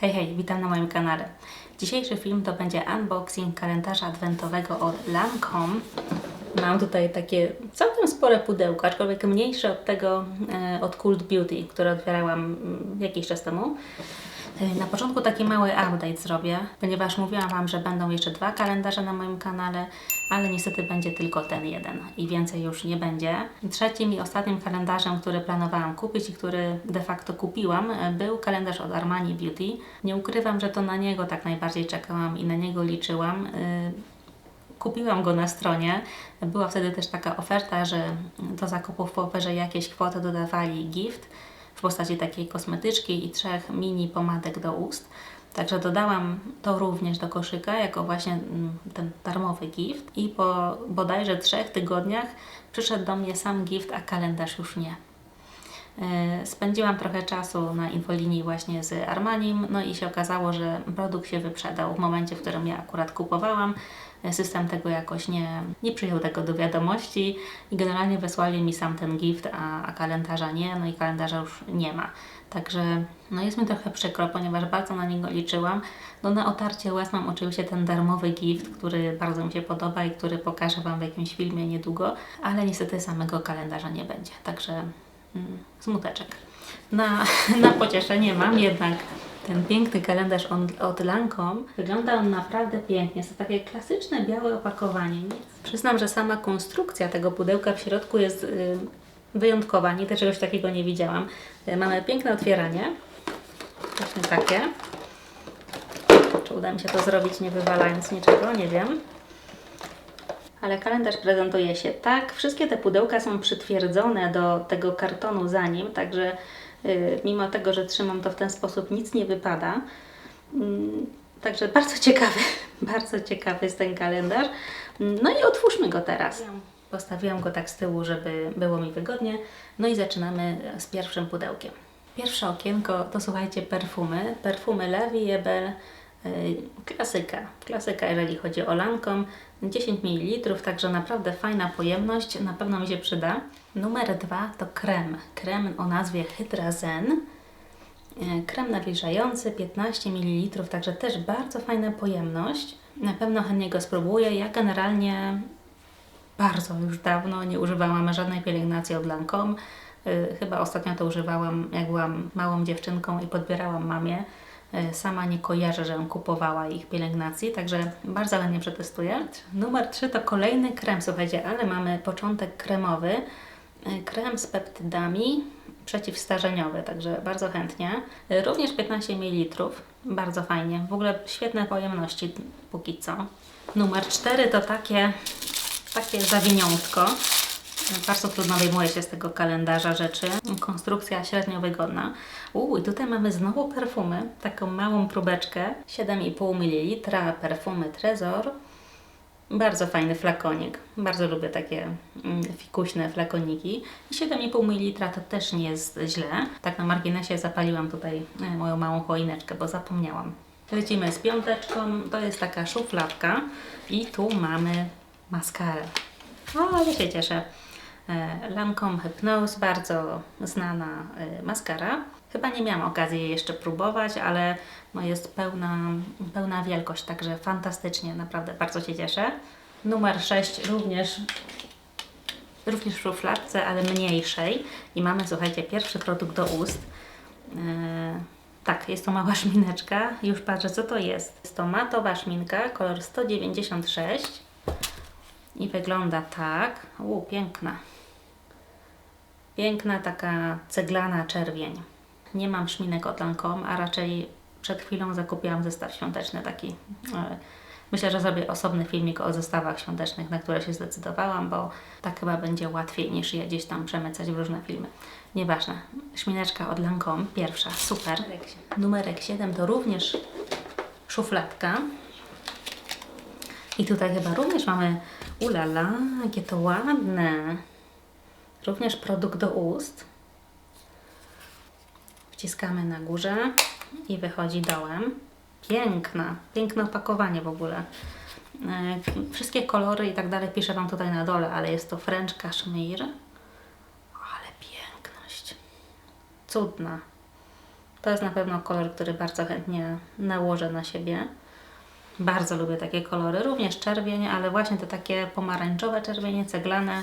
Hej, hej, witam na moim kanale. Dzisiejszy film to będzie unboxing kalendarza adwentowego od Lancome. Mam tutaj takie całkiem spore pudełko, aczkolwiek mniejsze od tego e, od Cult Beauty, które otwierałam mm, jakiś czas temu. Na początku taki mały update zrobię, ponieważ mówiłam Wam, że będą jeszcze dwa kalendarze na moim kanale, ale niestety będzie tylko ten jeden i więcej już nie będzie. Trzecim i ostatnim kalendarzem, który planowałam kupić i który de facto kupiłam, był kalendarz od Armani Beauty. Nie ukrywam, że to na niego tak najbardziej czekałam i na niego liczyłam. E, Kupiłam go na stronie. Była wtedy też taka oferta, że do zakupów po oferze jakieś kwoty dodawali gift w postaci takiej kosmetyczki i trzech mini pomadek do ust. Także dodałam to również do koszyka jako właśnie mm, ten darmowy gift i po bodajże trzech tygodniach przyszedł do mnie sam gift, a kalendarz już nie. E, Spędziłam trochę czasu na infolinii właśnie z Armanim, no i się okazało, że produkt się wyprzedał w momencie, w którym ja akurat kupowałam. E, System tego jakoś nie, nie przyjął tego do wiadomości i generalnie wysłali mi sam ten gift, a, a kalendarza nie, no i kalendarza już nie ma. Także no jest mi trochę przykro, ponieważ bardzo na niego liczyłam. No na otarcie łez mam oczywiście ten darmowy gift, który bardzo mi się podoba i który pokażę Wam w jakimś filmie niedługo, ale niestety samego kalendarza nie będzie. Także smuteczek. Na, na pocieszenie mam jednak ten piękny kalendarz od, Lancome. Wygląda on naprawdę pięknie. Jest to takie klasyczne białe opakowanie. Nie? Przyznam, że sama konstrukcja tego pudełka w środku jest y, wyjątkowa. Nigdy czegoś takiego nie widziałam. Y, mamy piękne otwieranie. Właśnie takie. Czy uda mi się to zrobić nie wywalając niczego? Nie wiem. Ale kalendarz prezentuje się tak. Wszystkie te pudełka są przytwierdzone do tego kartonu za nim, także y, mimo tego, że trzymam to w ten sposób, nic nie wypada. Mm, Także bardzo ciekawy, bardzo ciekawy jest ten kalendarz. No i otwórzmy go teraz. Postawiłam go tak z tyłu, żeby było mi wygodnie. No i zaczynamy z pierwszym pudełkiem. Pierwsze okienko to słuchajcie perfumy. Perfumy Belle, y, klasyka. Klasyka, jeżeli chodzi o Lancome. 10 ml, także naprawdę fajna pojemność, na pewno mi się przyda. Numer dwa to krem. Krem o nazwie Hydrazen. E, Krem nawilżający 15 ml, także też bardzo fajna pojemność. Na pewno chętnie go spróbuję. Ja generalnie bardzo już dawno nie używałam żadnej pielęgnacji od Lancome. Chyba ostatnio to używałam, jak byłam małą dziewczynką i podbierałam mamie. Y, Sama nie kojarzę, że kupowała ich pielęgnacji, także bardzo chętnie przetestuję. Numer 3 to kolejny krem, słuchajcie, ale mamy początek kremowy. Y, Krem z peptydami przeciwstarzeniowy, także bardzo chętnie. Y, Również 15 ml, bardzo fajnie. W ogóle świetne pojemności póki co. Numer 4 to takie takie zawiniątko. Bardzo trudno wyjmuje się z tego kalendarza rzeczy. Konstrukcja średnio wygodna. Uuu, i tutaj mamy znowu perfumy. Taką małą próbeczkę. 7,5 ml perfumy Trezor. Bardzo fajny flakonik. Bardzo lubię takie mm, fikuśne flakoniki. I 7,5 ml to też nie jest źle. Tak na marginesie zapaliłam tutaj e, moją małą choineczkę, bo zapomniałam. Lecimy z piąteczką. To jest taka szufladka. I tu mamy maskarę. O, ale się cieszę. E, Lancome Hypnose, bardzo znana e, maskara. Chyba nie miałam okazji jej jeszcze próbować, ale no jest pełna, pełna wielkość, także fantastycznie, naprawdę bardzo się cieszę. Numer 6 również, również w szufladce, ale mniejszej. I mamy, słuchajcie, pierwszy produkt do ust. E, tak, jest to mała szmineczka. Już patrzę, co to jest. Jest to matowa szminka, kolor 196. I wygląda tak. U, piękna. Piękna taka ceglana czerwień. Nie mam szminek od Lancome, a raczej przed chwilą zakupiłam zestaw świąteczny taki. e, Myślę, że zrobię osobny filmik o zestawach świątecznych, na które się zdecydowałam, bo tak chyba będzie łatwiej niż je gdzieś tam przemycać w różne filmy. Nieważne. Szmineczka od Lancome, pierwsza, super. Numerek 7 to również szufladka. I tutaj chyba również mamy, ulala, jakie to ładne. Również produkt do ust. Wciskamy na górze i wychodzi dołem. Piękna, piękne opakowanie w ogóle. E, Wszystkie kolory i tak dalej piszę Wam tutaj na dole, ale jest to French Cashmere. Ale piękność. Cudna. To jest na pewno kolor, który bardzo chętnie nałożę na siebie. Bardzo lubię takie kolory, również czerwień, ale właśnie te takie pomarańczowe czerwienie, ceglane,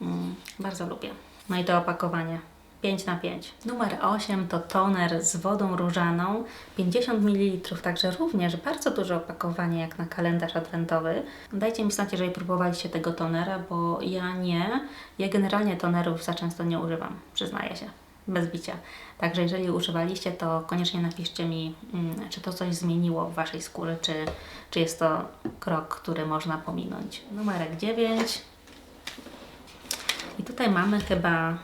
mm, bardzo lubię. No i to opakowanie. 5 na 5. Numer 8 to toner z wodą różaną, 50 ml, także również bardzo duże opakowanie jak na kalendarz adwentowy. Dajcie mi znać, jeżeli próbowaliście tego tonera, bo ja nie. Ja generalnie tonerów za często nie używam, przyznaję się, bez bicia. Także jeżeli używaliście, to koniecznie napiszcie mi, mm, czy to coś zmieniło w Waszej skórze, czy, czy jest to krok, który można pominąć. Numerek 9. I tutaj mamy chyba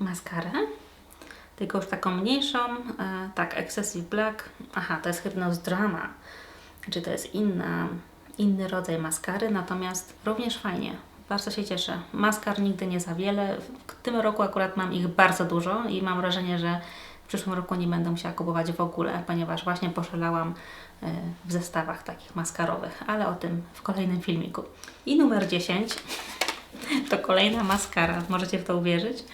maskarę, tylko już taką mniejszą, e, tak, Excessive Black, aha, to jest Hypnose Drama, czy to jest inna, inny rodzaj maskary, natomiast również fajnie, bardzo się cieszę. Maskar nigdy nie za wiele, w tym roku akurat mam ich bardzo dużo i mam wrażenie, że w przyszłym roku nie będę musiała kupować w ogóle, ponieważ właśnie poszalałam e, w zestawach takich maskarowych, ale o tym w kolejnym filmiku. I numer 10 to kolejna maskara, możecie w to uwierzyć?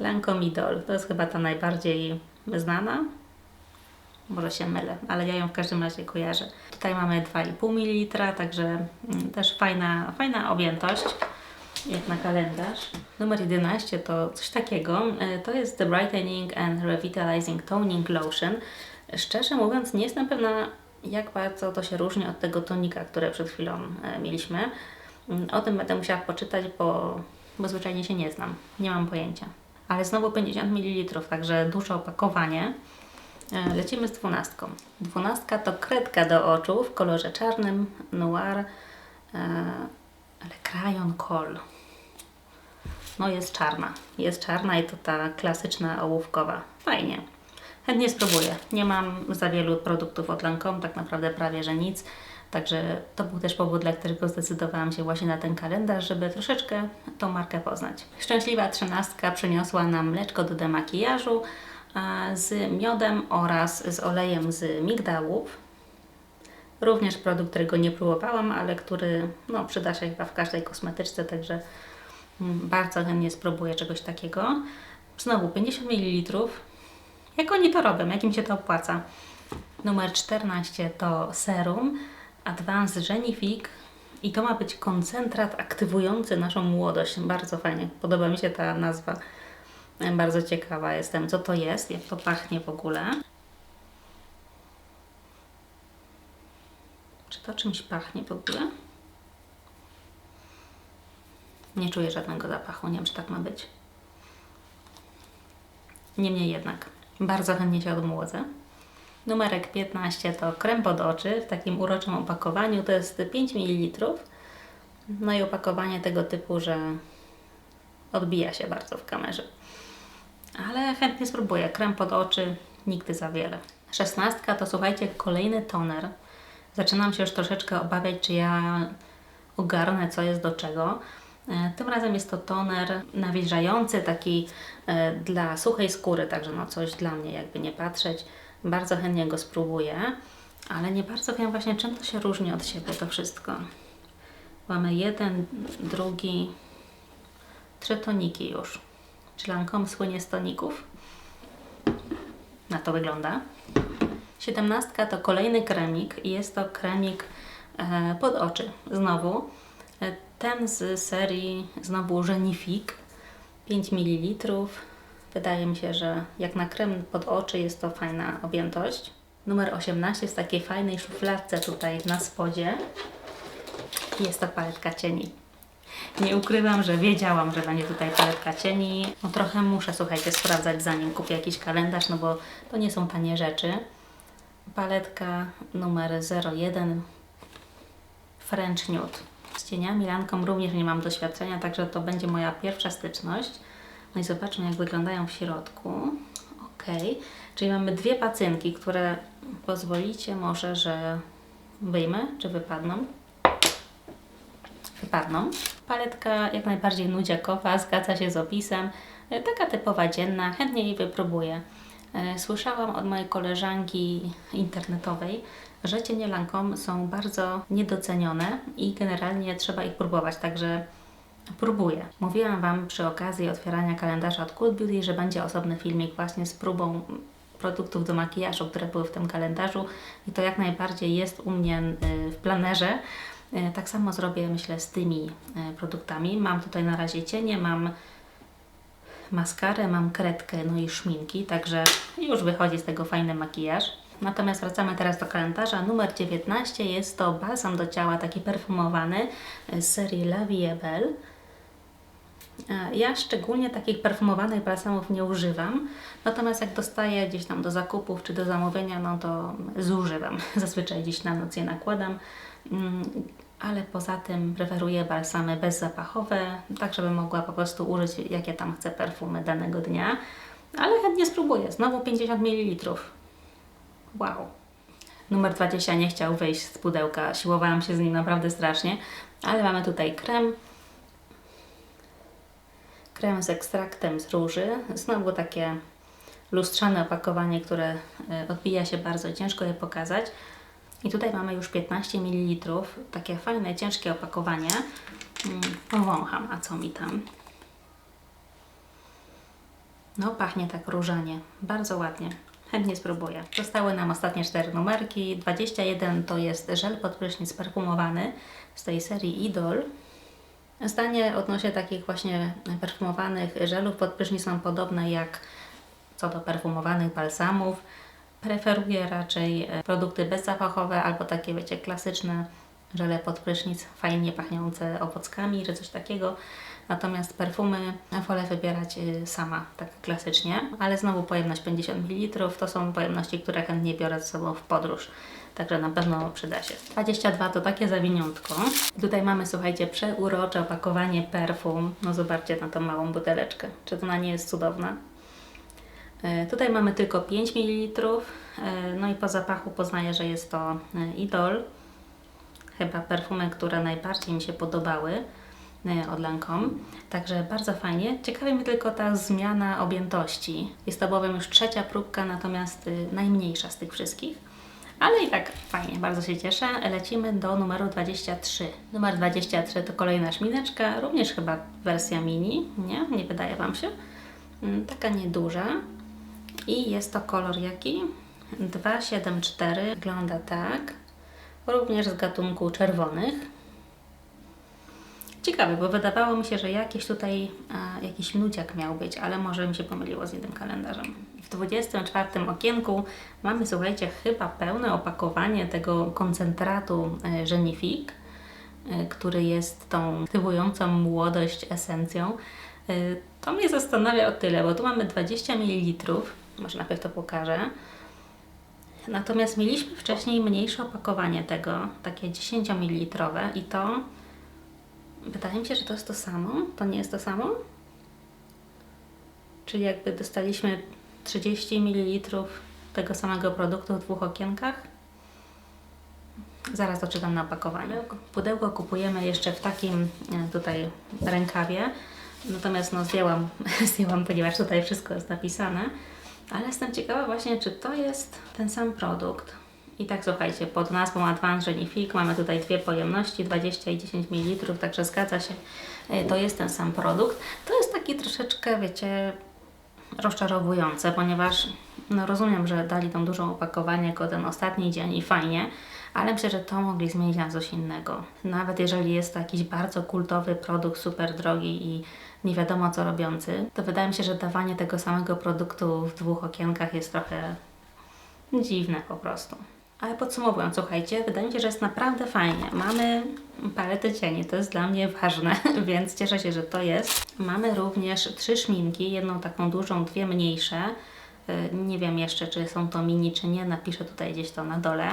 Lancome Idol, to jest chyba ta najbardziej znana. Może się mylę, ale ja ją w każdym razie kojarzę. Tutaj mamy 2,5 ml, także mm, też fajna, fajna objętość, jak na kalendarz. Numer 11 to coś takiego, e, to jest The Brightening and Revitalizing Toning Lotion. Szczerze mówiąc, nie jestem pewna, jak bardzo to się różni od tego tonika, które przed chwilą e, mieliśmy. Mm, O tym będę musiała poczytać, bo, bo zwyczajnie się nie znam. Nie mam pojęcia. Ale znowu 50 ml, także duże opakowanie. E, Lecimy z dwunastką. Dwunastka to kredka do oczu w kolorze czarnym, noir, e, ale crayon kohl. No jest czarna. Jest czarna i to ta klasyczna ołówkowa. Fajnie. Chętnie spróbuję. Nie mam za wielu produktów od Lancome, tak naprawdę prawie, że nic. Także to był też powód, dla którego zdecydowałam się właśnie na ten kalendarz, żeby troszeczkę tą markę poznać. Szczęśliwa trzynastka przyniosła nam mleczko do demakijażu z miodem oraz z olejem z migdałów. Również produkt, którego nie próbowałam, ale który no, przyda się chyba w każdej kosmetyczce, także mm, bardzo chętnie spróbuję czegoś takiego. Znowu 50 ml. Jak oni to robią? Jak im się to opłaca? Numer 14 to serum Advanced Genifique i to ma być koncentrat aktywujący naszą młodość. Bardzo fajnie. Podoba mi się ta nazwa. Bardzo ciekawa jestem, co to jest, jak to pachnie w ogóle. Czy to czymś pachnie w ogóle? Nie czuję żadnego zapachu, nie wiem, czy tak ma być. Niemniej jednak, bardzo chętnie się odmłodzę. Numerek 15 to krem pod oczy w takim uroczym opakowaniu. To jest 5 ml. No i opakowanie tego typu, że odbija się bardzo w kamerze. Ale chętnie spróbuję. Krem pod oczy nigdy za wiele. 16 to słuchajcie, kolejny toner. Zaczynam się już troszeczkę obawiać, czy ja ogarnę, co jest do czego. E, Tym razem jest to toner nawilżający, taki e, dla suchej skóry, także no coś dla mnie, jakby nie patrzeć. Bardzo chętnie go spróbuję, ale nie bardzo wiem właśnie, czym to się różni od siebie to wszystko. Mamy jeden, drugi, trzy toniki już. Czy Lancome słynie z toników? Na to wygląda. Siedemnastka to kolejny kremik i jest to kremik e, pod oczy. Znowu e, ten z serii znowu Genifique 5 ml. Wydaje mi się, że jak na krem pod oczy jest to fajna objętość. Numer 18 jest w takiej fajnej szufladce tutaj na spodzie. Jest to paletka cieni. Nie ukrywam, że wiedziałam, że będzie tutaj paletka cieni. No trochę muszę, słuchajcie, sprawdzać zanim kupię jakiś kalendarz, no bo to nie są tanie rzeczy. Paletka numer 01 French Nude. Z cieniami Lancome również nie mam doświadczenia, także to będzie moja pierwsza styczność. No i zobaczmy, jak wyglądają w środku. Ok, czyli mamy dwie pacynki, które pozwolicie może, że wyjmę, czy wypadną. Wypadną. Paletka jak najbardziej nudziakowa, zgadza się z opisem. E, Taka typowa dzienna, chętnie jej wypróbuję. E, Słyszałam od mojej koleżanki internetowej, że cienie Lancome są bardzo niedocenione i generalnie trzeba ich próbować, także próbuję. Mówiłam Wam przy okazji otwierania kalendarza od Cool Beauty, że będzie osobny filmik właśnie z próbą produktów do makijażu, które były w tym kalendarzu i to jak najbardziej jest u mnie y, w planerze. Y, Tak samo zrobię, myślę, z tymi y, produktami. Mam tutaj na razie cienie, mam maskarę, mam kredkę, no i szminki, także już wychodzi z tego fajny makijaż. Natomiast wracamy teraz do kalendarza. Numer 19 jest to balsam do ciała, taki perfumowany z serii La Vie Belle. E, Ja szczególnie takich perfumowanych balsamów nie używam, natomiast jak dostaję gdzieś tam do zakupów czy do zamówienia, no to zużywam. Zazwyczaj gdzieś na noc je nakładam, Mm, ale poza tym preferuję balsamy bezzapachowe, tak żeby mogła po prostu użyć jakie tam chcę perfumy danego dnia, ale chętnie spróbuję. Znowu 50 ml. Wow. Numer 20 nie chciał wyjść z pudełka, siłowałam się z nim naprawdę strasznie, ale mamy tutaj krem, krem z ekstraktem z róży. Znowu takie lustrzane opakowanie, które e, odbija się bardzo, ciężko je pokazać. I tutaj mamy już 15 ml, takie fajne, ciężkie opakowanie. Mm, Powącham, a co mi tam? No, pachnie tak różanie, bardzo ładnie. Chętnie spróbuję. Zostały nam ostatnie cztery numerki. 21 to jest żel pod prysznic perfumowany z tej serii Idol. Zdanie odnośnie takich właśnie perfumowanych żelów pod prysznic są podobne jak co do perfumowanych balsamów. Preferuję raczej e, produkty bezzapachowe albo takie, wiecie, klasyczne żele pod prysznic, fajnie pachniące owockami czy coś takiego. Natomiast perfumy wolę wybierać y, sama, tak klasycznie, ale znowu pojemność 50 ml to są pojemności, które chętnie biorę ze sobą w podróż. Także na pewno przyda się. 22 to takie zawiniątko. Tutaj mamy, słuchajcie, przeurocze opakowanie perfum. No zobaczcie na tą małą buteleczkę. Czy to ona nie jest cudowna? E, Tutaj mamy tylko 5 ml. e, No i po zapachu poznaję, że jest to e, Idol. Chyba perfumy, które najbardziej mi się podobały od Lancome. Także bardzo fajnie. Ciekawi mnie tylko ta zmiana objętości. Jest to bowiem już trzecia próbka, natomiast najmniejsza z tych wszystkich. Ale i tak fajnie, bardzo się cieszę. Lecimy do numeru 23. Numer 23 to kolejna szmineczka, również chyba wersja mini, nie? Nie wydaje Wam się? Mm, Taka nieduża. I jest to kolor jaki? 274. Wygląda tak. Również z gatunku czerwonych. Ciekawe, bo wydawało mi się, że jakiś tutaj a, jakiś nuciak miał być, ale może mi się pomyliło z jednym kalendarzem. W 24 okienku mamy, słuchajcie, chyba pełne opakowanie tego koncentratu e, Genifig, e, który jest tą aktywującą młodość esencją. E, To mnie zastanawia o tyle, bo tu mamy 20 ml, może najpierw to pokażę. Natomiast mieliśmy wcześniej mniejsze opakowanie tego, takie 10 ml i to Wydaje mi się, że to jest to samo. To nie jest to samo? Czyli jakby dostaliśmy 30 ml tego samego produktu w dwóch okienkach? Zaraz to czytam na opakowaniu. Pudełko kupujemy jeszcze w takim e, tutaj rękawie. Natomiast no zdjęłam, zdjęłam, ponieważ tutaj wszystko jest napisane. Ale jestem ciekawa właśnie, czy to jest ten sam produkt. I tak słuchajcie, pod nazwą Advanced Genifig mamy tutaj dwie pojemności, 20 i 10 ml, także zgadza się, e, to jest ten sam produkt. To jest taki troszeczkę, wiecie, rozczarowujące, ponieważ no rozumiem, że dali tam dużą opakowanie jako ten ostatni dzień i fajnie, ale myślę, że to mogli zmienić na coś innego. Nawet jeżeli jest to jakiś bardzo kultowy produkt, super drogi i nie wiadomo co robiący, to wydaje mi się, że dawanie tego samego produktu w dwóch okienkach jest trochę dziwne po prostu. Ale podsumowując, słuchajcie, wydaje mi się, że jest naprawdę fajnie. Mamy paletę cieni, to jest dla mnie ważne, więc cieszę się, że to jest. Mamy również trzy szminki, jedną taką dużą, dwie mniejsze. Y, Nie wiem jeszcze, czy są to mini, czy nie, napiszę tutaj gdzieś to na dole.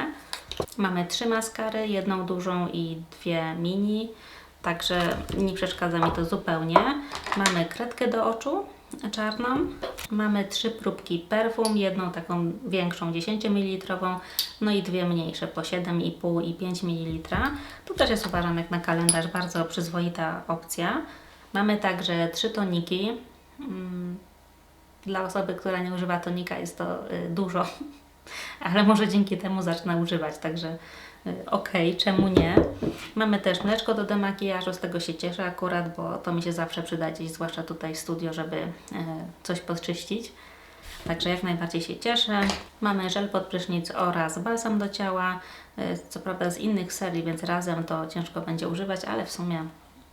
Mamy trzy maskary, jedną dużą i dwie mini, także nie przeszkadza mi to zupełnie. Mamy kredkę do oczu czarną, mamy trzy próbki perfum, jedną taką większą 10 ml, no i dwie mniejsze po 7,5 i 5 ml. Tu też jest uważam jak na kalendarz bardzo przyzwoita opcja. Mamy także trzy toniki. Mm, Dla osoby, która nie używa tonika jest to y, dużo, ale może dzięki temu zacznę używać, także y, okej, czemu nie. Mamy też mleczko do demakijażu, z tego się cieszę akurat, bo to mi się zawsze przyda gdzieś, zwłaszcza tutaj w studio, żeby e, coś podczyścić. Także jak najbardziej się cieszę. Mamy żel pod prysznic oraz balsam do ciała. Y, Co prawda z innych serii, więc razem to ciężko będzie używać, ale w sumie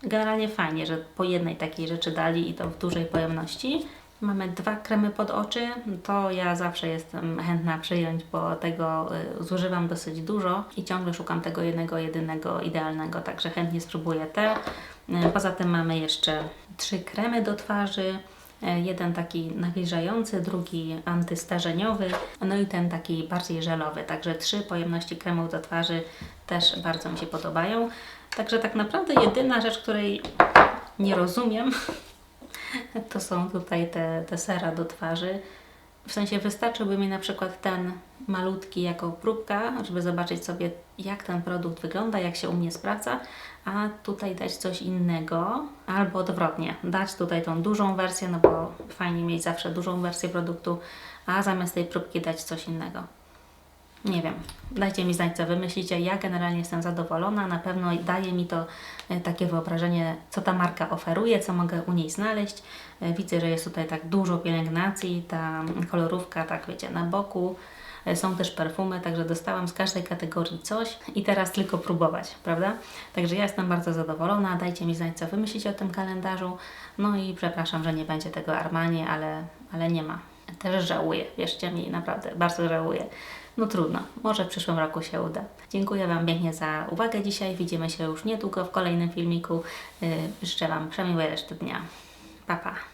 generalnie fajnie, że po jednej takiej rzeczy dali i to w dużej pojemności. Mamy dwa kremy pod oczy. To ja zawsze jestem chętna przyjąć, bo tego y, zużywam dosyć dużo i ciągle szukam tego jednego, jedynego, idealnego, także chętnie spróbuję te. Y, Poza tym mamy jeszcze trzy kremy do twarzy. Y, Jeden taki nawilżający, drugi antystarzeniowy, no i ten taki bardziej żelowy. Także trzy pojemności kremów do twarzy też bardzo mi się podobają. Także tak naprawdę jedyna rzecz, której nie rozumiem, to są tutaj te, te sera do twarzy. W sensie wystarczyłby mi na przykład ten malutki jako próbka, żeby zobaczyć sobie jak ten produkt wygląda, jak się u mnie sprawdza, a tutaj dać coś innego, albo odwrotnie, dać tutaj tą dużą wersję, no bo fajnie mieć zawsze dużą wersję produktu, a zamiast tej próbki dać coś innego. Nie wiem. Dajcie mi znać, co wy myślicie. Ja generalnie jestem zadowolona. Na pewno daje mi to e, takie wyobrażenie, co ta marka oferuje, co mogę u niej znaleźć. E, Widzę, że jest tutaj tak dużo pielęgnacji, ta kolorówka, tak wiecie, na boku. E, Są też perfumy, także dostałam z każdej kategorii coś i teraz tylko próbować, prawda? Także ja jestem bardzo zadowolona. Dajcie mi znać, co wy myślicie o tym kalendarzu. No i przepraszam, że nie będzie tego Armani, ale, ale nie ma. Też żałuję, wierzcie mi, naprawdę bardzo żałuję. No trudno, może w przyszłym roku się uda. Dziękuję Wam pięknie za uwagę dzisiaj. Widzimy się już niedługo w kolejnym filmiku. Yy, Życzę Wam przemiłej reszty dnia. Pa, pa.